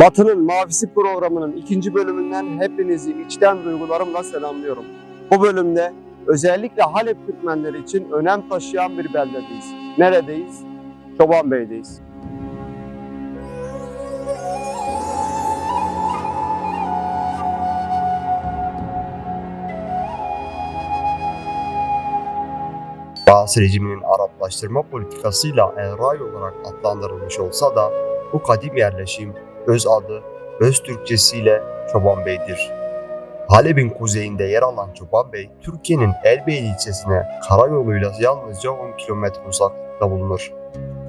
Batı'nın Mavisi programının ikinci bölümünden hepinizi içten duygularımla selamlıyorum. Bu bölümde özellikle Halep Türkmenleri için önem taşıyan bir beldedeyiz. Neredeyiz? Çobanbey'deyiz. Bağız rejiminin Araplaştırma politikasıyla El Ray olarak adlandırılmış olsa da bu kadim yerleşim öz adı, öz Türkçesiyle Çoban Bey'dir. Halep'in kuzeyinde yer alan Çoban Bey, Türkiye'nin Elbey ilçesine karayoluyla yalnızca 10 kilometre uzaklıkta bulunur.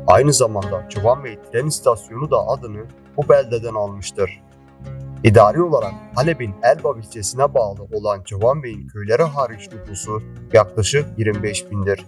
Aynı zamanda Çoban Bey tren istasyonu da adını bu beldeden almıştır. İdari olarak Halep'in Elbab ilçesine bağlı olan Çoban Bey'in köyleri hariç nüfusu yaklaşık 25 bindir.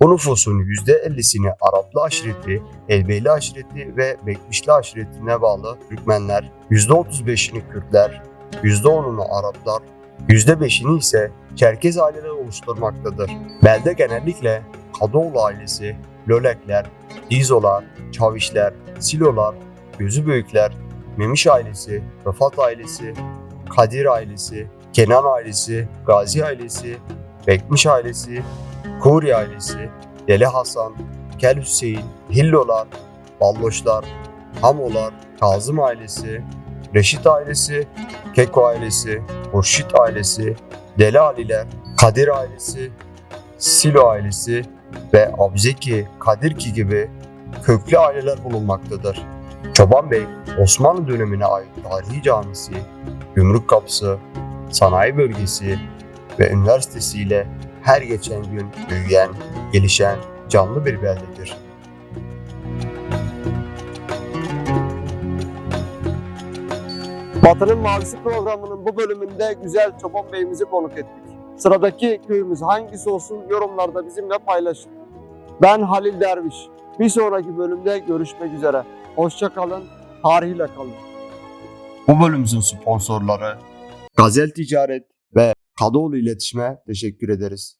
Bu nüfusun %50'sini Araplı aşireti, Elbeyli aşireti ve Bekmişli aşiretine bağlı Türkmenler, %35'ini Kürtler, %10'unu Araplar, %5'ini ise Çerkez aileler oluşturmaktadır. Belde genellikle Kadıoğlu ailesi, Lölekler, İzolar, Çavişler, Silolar, Gözü Büyükler, Memiş ailesi, Rıfat ailesi, Kadir ailesi, Kenan ailesi, Gazi ailesi, Bekmiş ailesi, Kuri ailesi, Deli Hasan, Kel Hüseyin, Hillolar, Balloşlar, Hamolar, Kazım ailesi, Reşit ailesi, Keko ailesi, Hurşit ailesi, Deli Aliler, Kadir ailesi, Silo ailesi ve Abzeki, Kadirki gibi köklü aileler bulunmaktadır. Çoban Bey, Osmanlı dönemine ait tarihi camisi, gümrük kapısı, sanayi bölgesi ve üniversitesiyle her geçen gün büyüyen, gelişen canlı bir beldedir. Batı'nın Mavisi programının bu bölümünde güzel Çoban Bey'imizi konuk ettik. Sıradaki köyümüz hangisi olsun yorumlarda bizimle paylaşın. Ben Halil Derviş. Bir sonraki bölümde görüşmek üzere. Hoşça kalın, tarihle kalın. Bu bölümümüzün sponsorları Gazel Ticaret Kadıoğlu İletişim'e teşekkür ederiz.